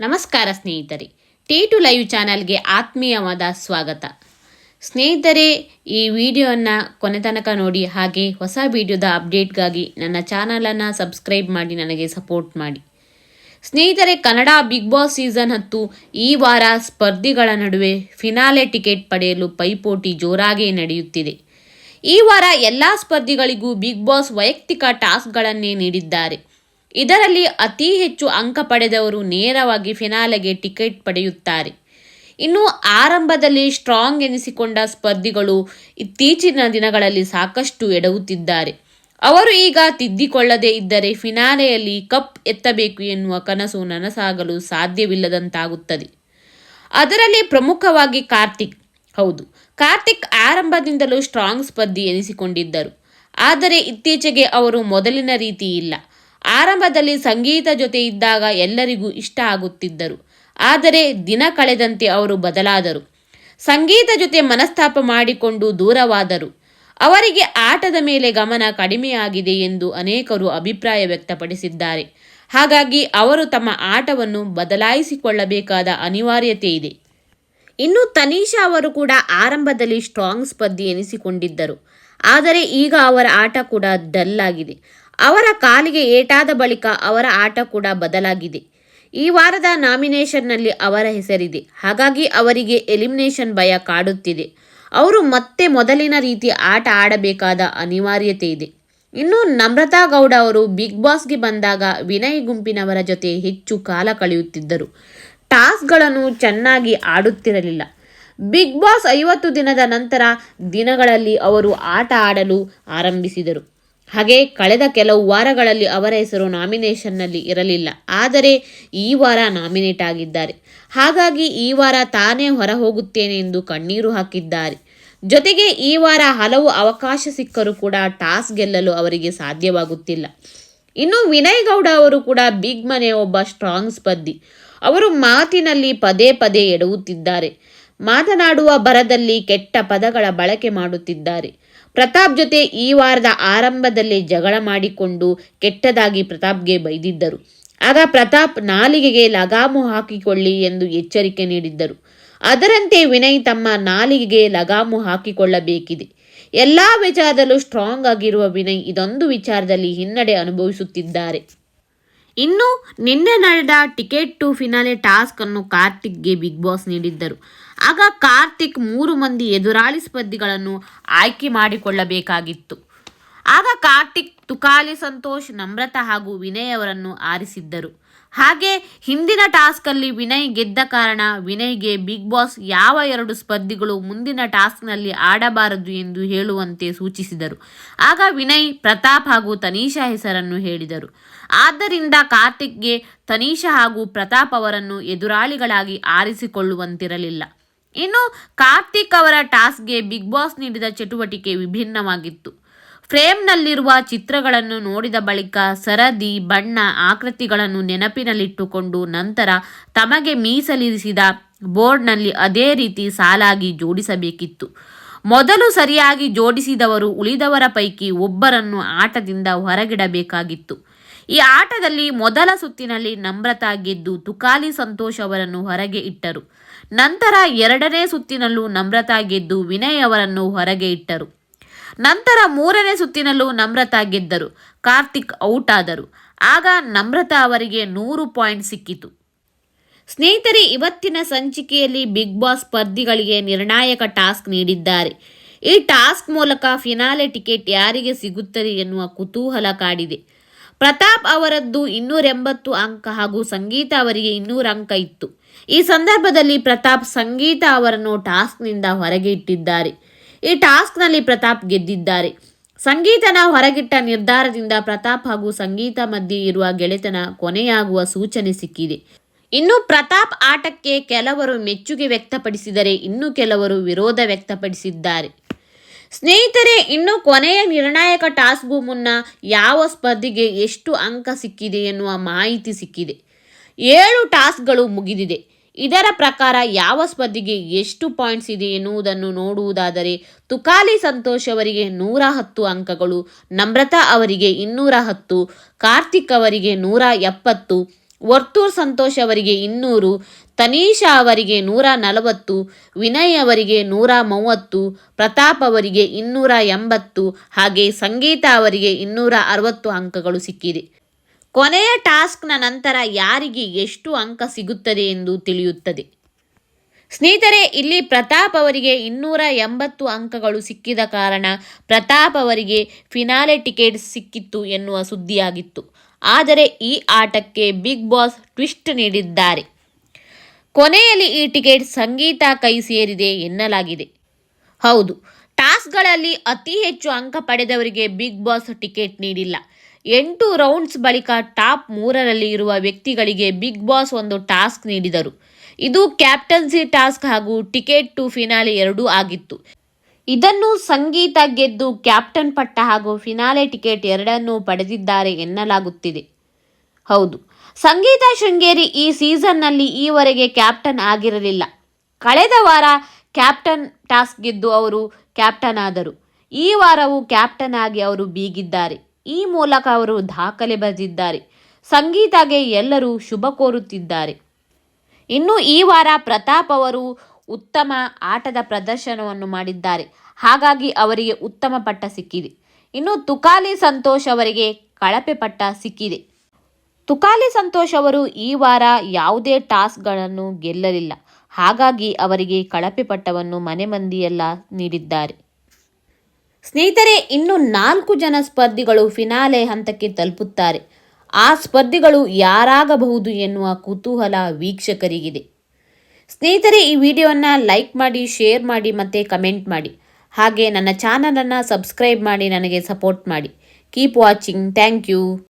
ನಮಸ್ಕಾರ ಸ್ನೇಹಿತರೆ. T to live ಚಾನಲ್ಗೆ ಆತ್ಮೀಯವಾದ ಸ್ವಾಗತ. ಸ್ನೇಹಿತರೆ, ಈ ವಿಡಿಯೋವನ್ನು ಕೊನೆ ತನಕ ನೋಡಿ ಹಾಗೆ ಹೊಸ ವಿಡಿಯೋದ ಅಪ್ಡೇಟ್ಗಾಗಿ ನನ್ನ ಚಾನಲನ್ನು ಸಬ್ಸ್ಕ್ರೈಬ್ ಮಾಡಿ, ನನಗೆ ಸಪೋರ್ಟ್ ಮಾಡಿ. ಸ್ನೇಹಿತರೆ, ಕನ್ನಡ ಬಿಗ್ ಬಾಸ್ ಸೀಸನ್ ಹತ್ತು ಈ ವಾರ ಸ್ಪರ್ಧಿಗಳ ನಡುವೆ ಫಿನಾಲೆ ಟಿಕೆಟ್ ಪಡೆಯಲು ಪೈಪೋಟಿ ಜೋರಾಗಿ ನಡೆಯುತ್ತಿದೆ. ಈ ವಾರ ಎಲ್ಲ ಸ್ಪರ್ಧಿಗಳಿಗೂ ಬಿಗ್ ಬಾಸ್ ವೈಯಕ್ತಿಕ ಟಾಸ್ಕ್ಗಳನ್ನೇ ನೀಡಿದ್ದಾರೆ. ಇದರಲ್ಲಿ ಅತಿ ಹೆಚ್ಚು ಅಂಕ ಪಡೆದವರು ನೇರವಾಗಿ ಫಿನಾಲೆಗೆ ಟಿಕೆಟ್ ಪಡೆಯುತ್ತಾರೆ. ಇನ್ನು ಆರಂಭದಲ್ಲಿ ಸ್ಟ್ರಾಂಗ್ ಎನಿಸಿಕೊಂಡ ಸ್ಪರ್ಧಿಗಳು ಇತ್ತೀಚಿನ ದಿನಗಳಲ್ಲಿ ಸಾಕಷ್ಟು ಎಡವುತ್ತಿದ್ದಾರೆ. ಅವರು ಈಗ ತಿದ್ದಿಕೊಳ್ಳದೇ ಇದ್ದರೆ ಫಿನಾಲೆಯಲ್ಲಿ ಕಪ್ ಎತ್ತಬೇಕು ಎನ್ನುವ ಕನಸು ನನಸಾಗಲು ಸಾಧ್ಯವಿಲ್ಲದಂತಾಗುತ್ತದೆ. ಅದರಲ್ಲಿ ಪ್ರಮುಖವಾಗಿ ಕಾರ್ತಿಕ್. ಹೌದು, ಕಾರ್ತಿಕ್ ಆರಂಭದಿಂದಲೂ ಸ್ಟ್ರಾಂಗ್ ಸ್ಪರ್ಧಿ ಎನಿಸಿಕೊಂಡಿದ್ದರು. ಆದರೆ ಇತ್ತೀಚೆಗೆ ಅವರು ಮೊದಲಿನ ರೀತಿ ಇಲ್ಲ. ಆರಂಭದಲ್ಲಿ ಸಂಗೀತ ಜೊತೆ ಇದ್ದಾಗ ಎಲ್ಲರಿಗೂ ಇಷ್ಟ ಆಗುತ್ತಿದ್ದರು. ಆದರೆ ದಿನ ಕಳೆದಂತೆ ಅವರು ಬದಲಾದರು. ಸಂಗೀತ ಜೊತೆ ಮನಸ್ತಾಪ ಮಾಡಿಕೊಂಡು ದೂರವಾದರು. ಅವರಿಗೆ ಆಟದ ಮೇಲೆ ಗಮನ ಕಡಿಮೆಯಾಗಿದೆ ಎಂದು ಅನೇಕರು ಅಭಿಪ್ರಾಯ ವ್ಯಕ್ತಪಡಿಸಿದ್ದಾರೆ. ಹಾಗಾಗಿ ಅವರು ತಮ್ಮ ಆಟವನ್ನು ಬದಲಾಯಿಸಿಕೊಳ್ಳಬೇಕಾದ ಅನಿವಾರ್ಯತೆ ಇದೆ. ಇನ್ನು ತನಿಷಾ ಅವರು ಕೂಡ ಆರಂಭದಲ್ಲಿ ಸ್ಟ್ರಾಂಗ್ ಸ್ಪರ್ಧಿ ಎನಿಸಿಕೊಂಡಿದ್ದರು. ಆದರೆ ಈಗ ಅವರ ಆಟ ಕೂಡ ಡಲ್ ಆಗಿದೆ. ಅವರ ಕಾಲಿಗೆ ಏಟಾದ ಬಳಿಕ ಅವರ ಆಟ ಕೂಡ ಬದಲಾಗಿದೆ. ಈ ವಾರದ ನಾಮಿನೇಷನ್ನಲ್ಲಿ ಅವರ ಹೆಸರಿದೆ. ಹಾಗಾಗಿ ಅವರಿಗೆ ಎಲಿಮಿನೇಷನ್ ಭಯ ಕಾಡುತ್ತಿದೆ. ಅವರು ಮತ್ತೆ ಮೊದಲಿನ ರೀತಿ ಆಟ ಆಡಬೇಕಾದ ಅನಿವಾರ್ಯತೆ ಇದೆ. ಇನ್ನು ನಮ್ರತಾ ಗೌಡ ಅವರು ಬಿಗ್ ಬಾಸ್ಗೆ ಬಂದಾಗ ವಿನಯ್ ಗುಂಪಿನವರ ಜೊತೆ ಹೆಚ್ಚು ಕಾಲ ಕಳೆಯುತ್ತಿದ್ದರು. ಟಾಸ್ಕ್ಗಳನ್ನು ಚೆನ್ನಾಗಿ ಆಡುತ್ತಿರಲಿಲ್ಲ. ಬಿಗ್ ಬಾಸ್ ಐವತ್ತು ದಿನದ ನಂತರ ದಿನಗಳಲ್ಲಿ ಅವರು ಆಟ ಆಡಲು ಆರಂಭಿಸಿದರು. ಹಾಗೆ ಕಳೆದ ಕೆಲವು ವಾರಗಳಲ್ಲಿ ಅವರ ಹೆಸರು ನಾಮಿನೇಷನ್ನಲ್ಲಿ ಇರಲಿಲ್ಲ. ಆದರೆ ಈ ವಾರ ನಾಮಿನೇಟ್ ಆಗಿದ್ದಾರೆ. ಹಾಗಾಗಿ ಈ ವಾರ ತಾನೇ ಹೊರ ಹೋಗುತ್ತೇನೆ ಎಂದು ಕಣ್ಣೀರು ಹಾಕಿದ್ದಾರೆ. ಜೊತೆಗೆ ಈ ವಾರ ಹಲವು ಅವಕಾಶ ಸಿಕ್ಕರೂ ಕೂಡ ಟಾಸ್ ಗೆಲ್ಲಲು ಅವರಿಗೆ ಸಾಧ್ಯವಾಗುತ್ತಿಲ್ಲ. ಇನ್ನು ವಿನಯ್ ಗೌಡ ಅವರು ಕೂಡ ಬಿಗ್ ಮನೆ ಒಬ್ಬ ಸ್ಟ್ರಾಂಗ್ ಸ್ಪರ್ಧಿ. ಅವರು ಮಾತಿನಲ್ಲಿ ಪದೇ ಪದೇ ಎಡವುತ್ತಿದ್ದಾರೆ. ಮಾತನಾಡುವ ಬರದಲ್ಲಿ ಕೆಟ್ಟ ಪದಗಳ ಬಳಕೆ ಮಾಡುತ್ತಿದ್ದಾರೆ. ಪ್ರತಾಪ್ ಜೊತೆ ಈ ವಾರದ ಆರಂಭದಲ್ಲಿ ಜಗಳ ಮಾಡಿಕೊಂಡು ಕೆಟ್ಟದಾಗಿ ಪ್ರತಾಪ್ಗೆ ಬೈದಿದ್ದರು. ಆಗ ಪ್ರತಾಪ್ ನಾಲಿಗೆಗೆ ಲಗಾಮು ಹಾಕಿಕೊಳ್ಳಿ ಎಂದು ಎಚ್ಚರಿಕೆ ನೀಡಿದ್ದರು. ಅದರಂತೆ ವಿನಯ್ ತಮ್ಮ ನಾಲಿಗೆಗೆ ಲಗಾಮು ಹಾಕಿಕೊಳ್ಳಬೇಕಿದೆ. ಎಲ್ಲ ವಿಚಾರದಲ್ಲೂ ಸ್ಟ್ರಾಂಗ್ ಆಗಿರುವ ವಿನಯ್ ಇದೊಂದು ವಿಚಾರದಲ್ಲಿ ಹಿನ್ನಡೆ ಅನುಭವಿಸುತ್ತಿದ್ದಾರೆ. ಇನ್ನು ನಿನ್ನೆ ನಡೆದ ಟಿಕೆಟ್ ಟು ಫಿನಾಲೆ ಟಾಸ್ಕ್ ಅನ್ನು ಕಾರ್ತಿಕ್ಗೆ ಬಿಗ್ ಬಾಸ್ ನೀಡಿದ್ದರು. ಆಗ ಕಾರ್ತಿಕ್ ಮೂರು ಮಂದಿ ಎದುರಾಳಿ ಸ್ಪರ್ಧಿಗಳನ್ನು ಆಯ್ಕೆ ಮಾಡಿಕೊಳ್ಳಬೇಕಾಗಿತ್ತು. ಆಗ ಕಾರ್ತಿಕ್, ತುಕಾಲಿ ಸಂತೋಷ್, ನಮ್ರತ ಹಾಗೂ ವಿನಯ್ ಅವರನ್ನು ಆರಿಸಿದ್ದರು. ಹಾಗೆ ಹಿಂದಿನ ಟಾಸ್ಕಲ್ಲಿ ವಿನಯ್ ಗೆದ್ದ ಕಾರಣ ವಿನಯ್ಗೆ ಬಿಗ್ ಬಾಸ್ ಯಾವ ಎರಡು ಸ್ಪರ್ಧಿಗಳು ಮುಂದಿನ ಟಾಸ್ಕ್ನಲ್ಲಿ ಆಡಬಾರದು ಎಂದು ಹೇಳುವಂತೆ ಸೂಚಿಸಿದರು. ಆಗ ವಿನಯ್, ಪ್ರತಾಪ್ ಹಾಗೂ ತನೀಶಾ ಹೆಸರನ್ನು ಹೇಳಿದರು. ಆದ್ದರಿಂದ ಕಾರ್ತಿಕ್ಗೆ ತನೀಶಾ ಹಾಗೂ ಪ್ರತಾಪ್ ಅವರನ್ನು ಎದುರಾಳಿಗಳಾಗಿ ಆರಿಸಿಕೊಳ್ಳುವಂತಿರಲಿಲ್ಲ. ಇನ್ನು ಕಾರ್ತಿಕ್ ಅವರ ಟಾಸ್ಕ್ಗೆ ಬಿಗ್ ಬಾಸ್ ನೀಡಿದ ಚಟುವಟಿಕೆ ವಿಭಿನ್ನವಾಗಿತ್ತು. ಫ್ರೇಮ್ನಲ್ಲಿರುವ ಚಿತ್ರಗಳನ್ನು ನೋಡಿದ ಬಳಿಕ ಸರದಿ, ಬಣ್ಣ, ಆಕೃತಿಗಳನ್ನು ನೆನಪಿನಲ್ಲಿಟ್ಟುಕೊಂಡು ನಂತರ ತಮಗೆ ಮೀಸಲಿರಿಸಿದ ಬೋರ್ಡ್ನಲ್ಲಿ ಅದೇ ರೀತಿ ಸಾಲಾಗಿ ಜೋಡಿಸಬೇಕಿತ್ತು. ಮೊದಲು ಸರಿಯಾಗಿ ಜೋಡಿಸಿದವರು ಉಳಿದವರ ಪೈಕಿ ಒಬ್ಬರನ್ನು ಆಟದಿಂದ ಹೊರಗಿಡಬೇಕಾಗಿತ್ತು. ಈ ಆಟದಲ್ಲಿ ಮೊದಲ ಸುತ್ತಿನಲ್ಲಿ ನಮ್ರತಾ ಗೆದ್ದು ತುಕಾಲಿ ಸಂತೋಷ್ ಅವರನ್ನು ಹೊರಗೆ ಇಟ್ಟರು. ನಂತರ ಎರಡನೇ ಸುತ್ತಿನಲ್ಲೂ ನಮ್ರತಾ ಗೆದ್ದು ವಿನಯ್ ಅವರನ್ನು ಹೊರಗೆ ಇಟ್ಟರು. ನಂತರ ಮೂರನೇ ಸುತ್ತಿನಲ್ಲೂ ನಮ್ರತಾ ಗೆದ್ದರು. ಕಾರ್ತಿಕ್ ಔಟ್ ಆದರು. ಆಗ ನಮ್ರತಾ ಅವರಿಗೆ ನೂರು ಪಾಯಿಂಟ್ ಸಿಕ್ಕಿತು. ಸ್ನೇಹಿತರೆ, ಇವತ್ತಿನ ಸಂಚಿಕೆಯಲ್ಲಿ ಬಿಗ್ ಬಾಸ್ ಸ್ಪರ್ಧಿಗಳಿಗೆ ನಿರ್ಣಾಯಕ ಟಾಸ್ಕ್ ನೀಡಿದ್ದಾರೆ. ಈ ಟಾಸ್ಕ್ ಮೂಲಕ ಫಿನಾಲೆ ಟಿಕೆಟ್ ಯಾರಿಗೆ ಸಿಗುತ್ತದೆ ಎನ್ನುವ ಕುತೂಹಲ ಕಾಡಿದೆ. ಪ್ರತಾಪ್ ಅವರದ್ದು ಇನ್ನೂರೆಂಬತ್ತು ಅಂಕ ಹಾಗೂ ಸಂಗೀತ ಅವರಿಗೆ ಇನ್ನೂರು ಅಂಕ ಇತ್ತು. ಈ ಸಂದರ್ಭದಲ್ಲಿ ಪ್ರತಾಪ್ ಸಂಗೀತ ಅವರನ್ನು ಟಾಸ್ಕ್ನಿಂದ ಹೊರಗೆ ಇಟ್ಟಿದ್ದಾರೆ. ಈ ಟಾಸ್ಕ್ನಲ್ಲಿ ಪ್ರತಾಪ್ ಗೆದ್ದಿದ್ದಾರೆ. ಸಂಗೀತನ ಹೊರಗಿಟ್ಟ ನಿರ್ಧಾರದಿಂದ ಪ್ರತಾಪ್ ಹಾಗೂ ಸಂಗೀತ ಮಧ್ಯೆ ಇರುವ ಗೆಳೆತನ ಕೊನೆಯಾಗುವ ಸೂಚನೆ ಸಿಕ್ಕಿದೆ. ಇನ್ನು ಪ್ರತಾಪ್ ಆಟಕ್ಕೆ ಕೆಲವರು ಮೆಚ್ಚುಗೆ ವ್ಯಕ್ತಪಡಿಸಿದರೆ ಇನ್ನು ಕೆಲವರು ವಿರೋಧ ವ್ಯಕ್ತಪಡಿಸಿದ್ದಾರೆ. ಸ್ನೇಹಿತರೆ, ಇನ್ನು ಕೊನೆಯ ನಿರ್ಣಾಯಕ ಟಾಸ್ಕ್ಗೂ ಮುನ್ನ ಯಾವ ಸ್ಪರ್ಧಿಗೆ ಎಷ್ಟು ಅಂಕ ಸಿಕ್ಕಿದೆ ಎನ್ನುವ ಮಾಹಿತಿ ಸಿಕ್ಕಿದೆ. ಏಳು ಟಾಸ್ಕ್ಗಳು ಮುಗಿದಿದೆ. ಇದರ ಪ್ರಕಾರ ಯಾವ ಸ್ಪರ್ಧಿಗೆ ಎಷ್ಟು ಪಾಯಿಂಟ್ಸ್ ಇದೆ ಎನ್ನುವುದನ್ನು ನೋಡುವುದಾದರೆ ತುಕಾಲಿ ಸಂತೋಷ್ ಅವರಿಗೆ ನೂರ ಹತ್ತು ಅಂಕಗಳು, ನಮ್ರತಾ ಅವರಿಗೆ ಇನ್ನೂರ ಹತ್ತು, ಕಾರ್ತಿಕ್ ಅವರಿಗೆ ನೂರ ಎಪ್ಪತ್ತು, ವರ್ತೂರ್ ಸಂತೋಷ್ ಅವರಿಗೆ ಇನ್ನೂರು ತನೀಶಾ ಅವರಿಗೆ ನೂರ ನಲವತ್ತು, ವಿನಯ್ ಅವರಿಗೆ ನೂರ ಮೂವತ್ತು, ಪ್ರತಾಪ್ ಅವರಿಗೆ ಇನ್ನೂರ ಎಂಬತ್ತು, ಹಾಗೆ ಸಂಗೀತ ಅವರಿಗೆ ಇನ್ನೂರ ಅರವತ್ತು ಅಂಕಗಳು ಸಿಕ್ಕಿದೆ. ಕೊನೆಯ ಟಾಸ್ಕ್ನ ನಂತರ ಯಾರಿಗೆ ಎಷ್ಟು ಅಂಕ ಸಿಗುತ್ತದೆ ಎಂದು ತಿಳಿಯುತ್ತದೆ. ಸ್ನೇಹಿತರೆ, ಇಲ್ಲಿ ಪ್ರತಾಪ್ ಅವರಿಗೆ ಇನ್ನೂರ ಎಂಬತ್ತು ಅಂಕಗಳು ಸಿಕ್ಕಿದ ಕಾರಣ ಪ್ರತಾಪ್ ಅವರಿಗೆ ಫಿನಾಲೆ ಟಿಕೆಟ್ ಸಿಕ್ಕಿತ್ತು ಎನ್ನುವ ಸುದ್ದಿಯಾಗಿತ್ತು. ಆದರೆ ಈ ಆಟಕ್ಕೆ ಬಿಗ್ ಬಾಸ್ ಟ್ವಿಸ್ಟ್ ನೀಡಿದ್ದಾರೆ. ಕೊನೆಯಲ್ಲಿ ಈ ಟಿಕೆಟ್ ಸಂಗೀತ ಕೈ ಸೇರಿದೆ ಎನ್ನಲಾಗಿದೆ. ಹೌದು, ಟಾಸ್ಕ್ಗಳಲ್ಲಿ ಅತಿ ಹೆಚ್ಚು ಅಂಕ ಪಡೆದವರಿಗೆ ಬಿಗ್ ಬಾಸ್ ಟಿಕೆಟ್ ನೀಡಿಲ್ಲ. ಎಂಟು ರೌಂಡ್ಸ್ ಬಳಿಕ ಟಾಪ್ ಮೂರರಲ್ಲಿ ಇರುವ ವ್ಯಕ್ತಿಗಳಿಗೆ ಬಿಗ್ ಬಾಸ್ ಒಂದು ಟಾಸ್ಕ್ ನೀಡಿದರು. ಇದು ಕ್ಯಾಪ್ಟನ್ಸಿ ಟಾಸ್ಕ್ ಹಾಗೂ ಟಿಕೆಟ್ ಟು ಫಿನಾಲೆ ಎರಡೂ ಆಗಿತ್ತು. ಇದನ್ನು ಸಂಗೀತ ಗೆದ್ದು ಕ್ಯಾಪ್ಟನ್ ಪಟ್ಟ ಹಾಗೂ ಫಿನಾಲೆ ಟಿಕೆಟ್ ಎರಡನ್ನೂ ಪಡೆದಿದ್ದಾರೆ ಎನ್ನಲಾಗುತ್ತಿದೆ. ಹೌದು, ಸಂಗೀತ ಶೃಂಗೇರಿ ಈ ಸೀಸನ್ನಲ್ಲಿ ಈವರೆಗೆ ಕ್ಯಾಪ್ಟನ್ ಆಗಿರಲಿಲ್ಲ. ಕಳೆದ ವಾರ ಕ್ಯಾಪ್ಟನ್ ಟಾಸ್ಕ್ ಗೆದ್ದು ಅವರು ಕ್ಯಾಪ್ಟನ್ ಆದರು. ಈ ವಾರವೂ ಕ್ಯಾಪ್ಟನ್ ಆಗಿ ಅವರು ಬೀಗಿದ್ದಾರೆ. ಈ ಮೂಲಕ ಅವರು ದಾಖಲೆ ಬರೆದಿದ್ದಾರೆ. ಸಂಗೀತಗೆ ಎಲ್ಲರೂ ಶುಭ ಕೋರುತ್ತಿದ್ದಾರೆ. ಇನ್ನು ಈ ವಾರ ಪ್ರತಾಪ್ ಅವರು ಉತ್ತಮ ಆಟದ ಪ್ರದರ್ಶನವನ್ನು ಮಾಡಿದ್ದಾರೆ. ಹಾಗಾಗಿ ಅವರಿಗೆ ಉತ್ತಮ ಪಟ್ಟ ಸಿಕ್ಕಿದೆ. ಇನ್ನು ತುಕಾಲಿ ಸಂತೋಷ್ ಅವರಿಗೆ ಕಳಪೆ ಪಟ್ಟ ಸಿಕ್ಕಿದೆ. ತುಕಾಲಿ ಸಂತೋಷ್ ಅವರು ಈ ವಾರ ಯಾವುದೇ ಟಾಸ್ಕ್ಗಳನ್ನು ಗೆಲ್ಲಲಿಲ್ಲ. ಹಾಗಾಗಿ ಅವರಿಗೆ ಕಳಪೆ ಪಟ್ಟವನ್ನು ಮನೆ ಮಂದಿಯೆಲ್ಲ ನೀಡಿದ್ದಾರೆ. ಸ್ನೇಹಿತರೆ, ಇನ್ನು ನಾಲ್ಕು ಜನ ಸ್ಪರ್ಧಿಗಳು ಫಿನಾಲೆ ಹಂತಕ್ಕೆ ತಲುಪುತ್ತಾರೆ. ಆ ಸ್ಪರ್ಧಿಗಳು ಯಾರಾಗಬಹುದು ಎನ್ನುವ ಕುತೂಹಲ ವೀಕ್ಷಕರಿಗಿದೆ. ಸ್ನೇಹಿತರೆ, ಈ ವಿಡಿಯೋವನ್ನು ಲೈಕ್ ಮಾಡಿ, ಶೇರ್ ಮಾಡಿ ಮತ್ತು ಕಮೆಂಟ್ ಮಾಡಿ. ಹಾಗೆ ನನ್ನ ಚಾನಲನ್ನು ಸಬ್ಸ್ಕ್ರೈಬ್ ಮಾಡಿ, ನನಗೆ ಸಪೋರ್ಟ್ ಮಾಡಿ. Keep watching. Thank you.